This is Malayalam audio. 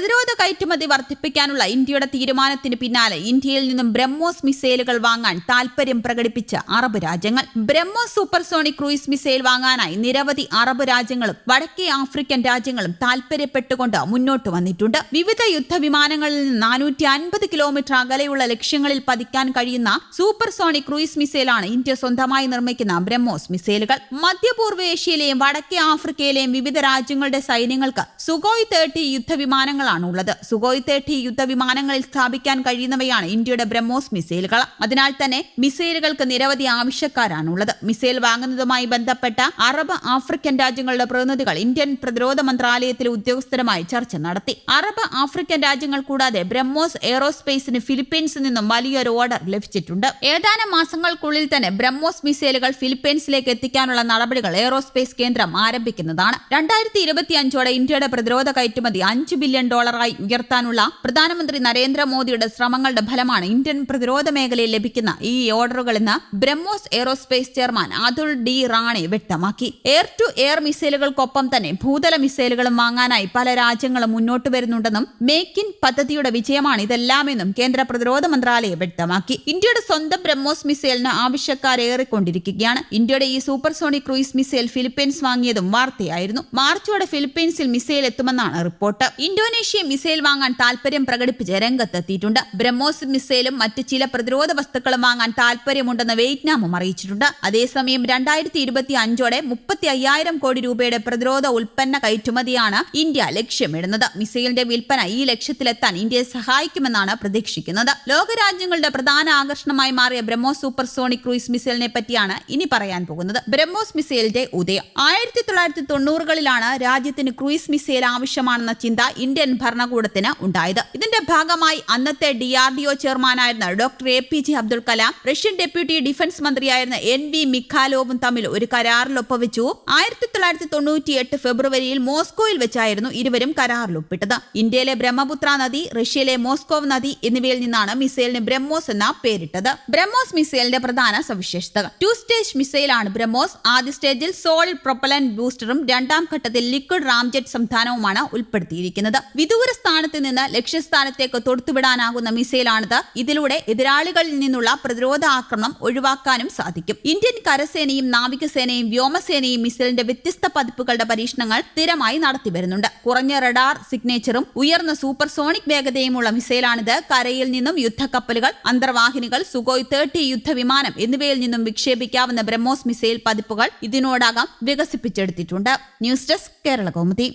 പ്രതിരോധ കയറ്റുമതി വർദ്ധിപ്പിക്കാനുള്ള ഇന്ത്യയുടെ തീരുമാനത്തിന് പിന്നാലെ ഇന്ത്യയിൽ നിന്നും ബ്രഹ്മോസ് മിസൈലുകൾ വാങ്ങാൻ താൽപര്യം പ്രകടിപ്പിച്ച അറബ് രാജ്യങ്ങൾ. ബ്രഹ്മോസ് സൂപ്പർസോണിക് ക്രൂയിസ് മിസൈൽ വാങ്ങാനായി നിരവധി അറബ് രാജ്യങ്ങളും വടക്കേ ആഫ്രിക്കൻ രാജ്യങ്ങളും താൽപര്യപ്പെട്ടുകൊണ്ട് മുന്നോട്ട് വന്നിട്ടുണ്ട്. വിവിധ യുദ്ധവിമാനങ്ങളിൽ നിന്ന് നാനൂറ്റി അൻപത് കിലോമീറ്റർ അകലെയുള്ള ലക്ഷ്യങ്ങളിൽ പതിക്കാൻ കഴിയുന്ന സൂപ്പർസോണിക് ക്രൂയിസ് മിസൈലാണ് ഇന്ത്യ സ്വന്തമായി നിർമ്മിക്കുന്ന ബ്രഹ്മോസ് മിസൈലുകൾ. മധ്യപൂർവ ഏഷ്യയിലെയും വടക്കേ ആഫ്രിക്കയിലെയും വിവിധ രാജ്യങ്ങളുടെ സൈന്യങ്ങൾക്ക് സുഗോയ് തേർട്ടി യുദ്ധവിമാനങ്ങളാണ് ഉള്ളത് സുഖോയ് തേർട്ടി യുദ്ധവിമാനങ്ങളിൽ സ്ഥാപിക്കാൻ കഴിയുന്നവയാണ് ഇന്ത്യയുടെ ബ്രഹ്മോസ് മിസൈലുകൾ. അതിനാൽ തന്നെ മിസൈലുകൾക്ക് നിരവധി ആവശ്യക്കാരാണുള്ളത്. മിസൈൽ വാങ്ങുന്നതുമായി ബന്ധപ്പെട്ട അറബ് ആഫ്രിക്കൻ രാജ്യങ്ങളുടെ പ്രതിനിധികൾ ഇന്ത്യൻ പ്രതിരോധ മന്ത്രാലയത്തിലെ ഉദ്യോഗസ്ഥരുമായി ചർച്ച നടത്തി. അറബ് ആഫ്രിക്കൻ രാജ്യങ്ങൾ കൂടാതെ ബ്രഹ്മോസ് എയറോസ്പേസിന് ഫിലിപ്പീൻസിൽ നിന്നും വലിയൊരു ഓർഡർ ലഭിച്ചിട്ടുണ്ട്. ഏതാനും മാസങ്ങൾക്കുള്ളിൽ തന്നെ ബ്രഹ്മോസ് മിസൈലുകൾ ഫിലിപ്പീൻസിലേക്ക് എത്തിക്കാനുള്ള നടപടികൾ എയറോസ്പേസ് കേന്ദ്രം ആരംഭിക്കുന്നതാണ്. രണ്ടായിരത്തി ഇരുപത്തി അഞ്ചോടെ ഇന്ത്യയുടെ പ്രതിരോധ കയറ്റുമതി അഞ്ച് ബില്യൺ ഡോളറായി ഉയർത്താനുള്ള പ്രധാനമന്ത്രി നരേന്ദ്രമോദിയുടെ ശ്രമങ്ങളുടെ ഫലമാണ് ഇന്ത്യൻ പ്രതിരോധ മേഖലയിൽ ലഭിക്കുന്ന ഈ ഓർഡറുകളെന്ന് BrahMos aerospace chairman Atul D Rane വ്യക്തമാക്കി. എയർ ടു എയർ മിസൈലുകൾക്കൊപ്പം തന്നെ ഭൂതല മിസൈലുകളും വാങ്ങാനായി പല രാജ്യങ്ങളും മുന്നോട്ട് വരുന്നുണ്ടെന്നും മേക്ക് ഇൻ പദ്ധതിയുടെ വിജയമാണ് ഇതെല്ലാമെന്നും കേന്ദ്ര പ്രതിരോധ മന്ത്രാലയം വ്യക്തമാക്കി. ഇന്ത്യയുടെ സ്വന്തം ബ്രഹ്മോസ് മിസൈലിന് ആവശ്യക്കാരേറിക്കൊണ്ടിരിക്കുകയാണ്. ഇന്ത്യയുടെ ഈ സൂപ്പർസോണിക് ക്രൂയിസ് മിസൈൽ ഫിലിപ്പീൻസ് വാങ്ങിയതും വാർത്തയായിരുന്നു. മാർച്ചോടെ ഫിലിപ്പീൻസിൽ മിസൈൽ എത്തുമെന്നാണ് റിപ്പോർട്ട്. ഇന്തോനേഷ്യ മിസൈൽ വാങ്ങാൻ താൽപര്യം പ്രകടിപ്പിച്ച് രംഗത്തെത്തിയിട്ടുണ്ട്. ബ്രഹ്മോസ് മിസൈലും മറ്റ് ചില പ്രതിരോധ വസ്തുക്കളും വാങ്ങാൻ താൽപര്യമുണ്ടെന്ന് വിയറ്റ്നാമും അറിയിച്ചിട്ടുണ്ട്. അതേസമയം രണ്ടായിരത്തി ഇരുപത്തി അഞ്ചോടെ മുപ്പത്തി അയ്യായിരം കോടി രൂപയുടെ പ്രതിരോധ ഉൽപ്പന്ന കയറ്റുമതിയാണ് ഇന്ത്യ ലക്ഷ്യമിടുന്നത്. മിസൈലിന്റെ വിൽപ്പന ഈ ലക്ഷ്യത്തിലെത്താൻ ഇന്ത്യയെ സഹായിക്കുമെന്നാണ് പ്രതീക്ഷിക്കുന്നത്. ലോകരാജ്യങ്ങളുടെ പ്രധാന ആകർഷണമായി മാറിയ ബ്രഹ്മോസ് സൂപ്പർസോണിക് ക്രൂയിസ് മിസൈലിനെ പറ്റിയാണ് ഇനി പറയാൻ പോകുന്നത്. ബ്രഹ്മോസ് മിസൈലിന്റെ ഉദയം ആയിരത്തി തൊള്ളായിരത്തി തൊണ്ണൂറുകളിലാണ് രാജ്യത്തിന് ക്രൂയിസ് മിസൈൽ ആവശ്യമാണെന്ന ചിന്ത ഇന്ത്യൻ ഭരണകൂടത്തിന് ഉണ്ടായത്. ഇതിന്റെ ഭാഗമായി അന്നത്തെ D R D O ചെയർമാനായിരുന്ന doctor A P J Abdul Kalam Russian deputy defence മന്ത്രിയായിരുന്ന എൻ വി മിഖാലോവും തമ്മിൽ ഒരു കരാറിൽ ഒപ്പുവെച്ചു ആയിരത്തി തൊള്ളായിരത്തി തൊണ്ണൂറ്റി എട്ട് ഫെബ്രുവരിയിൽ മോസ്കോയിൽ വെച്ചായിരുന്നു ഇരുവരും കരാറിൽ ഒപ്പിട്ടത് ഇന്ത്യയിലെ ബ്രഹ്മപുത്ര നദി റഷ്യയിലെ മോസ്കോവ് നദി എന്നിവയിൽ നിന്നാണ് മിസൈലിന് ബ്രഹ്മോസ് എന്ന പേരിട്ടത്. ബ്രഹ്മോസ് മിസൈലിന്റെ പ്രധാന സവിശേഷതകൾ. ടു സ്റ്റേജ് മിസൈലാണ് ബ്രഹ്മോസ്. ആദ്യ സ്റ്റേജിൽ സോളിഡ് പ്രൊപ്പലൻ ബൂസ്റ്ററും രണ്ടാം ഘട്ടത്തിൽ ലിക്വിഡ് റാംജെറ്റ് സംവിധാനവുമാണ് ഉൾപ്പെടുത്തിയിരിക്കുന്നത്. വിദൂര സ്ഥാനത്ത് നിന്ന് ലക്ഷ്യസ്ഥാനത്തേക്ക് തൊടുത്തുവിടാനാകുന്ന മിസൈലാണിത്. ഇതിലൂടെ എതിരാളികളിൽ നിന്നുള്ള പ്രതിരോധ ആക്രമണം ഒഴിവാക്കാനും സാധിക്കും. ഇന്ത്യൻ കരസേനയും നാവികസേനയും വ്യോമസേനയും മിസൈലിന്റെ വ്യത്യസ്ത പതിപ്പുകളുടെ പരീക്ഷണങ്ങൾ സ്ഥിരമായി നടത്തിവരുന്നുണ്ട്. കുറഞ്ഞ റഡാർ സിഗ്നേച്ചറും ഉയർന്ന സൂപ്പർസോണിക് വേഗതയുമുള്ള മിസൈലാണിത്. കരയിൽ നിന്നും യുദ്ധക്കപ്പലുകൾ അന്തർവാഹിനികൾ സുഗോയ് തേർട്ടി യുദ്ധവിമാനം എന്നിവയിൽ നിന്നും വിക്ഷേപിക്കാവുന്ന ബ്രഹ്മോസ് മിസൈൽ പതിപ്പുകൾ ഇതിനോടകം വികസിപ്പിച്ചെടുത്തിട്ടുണ്ട്. News desk Kerala Kaumudi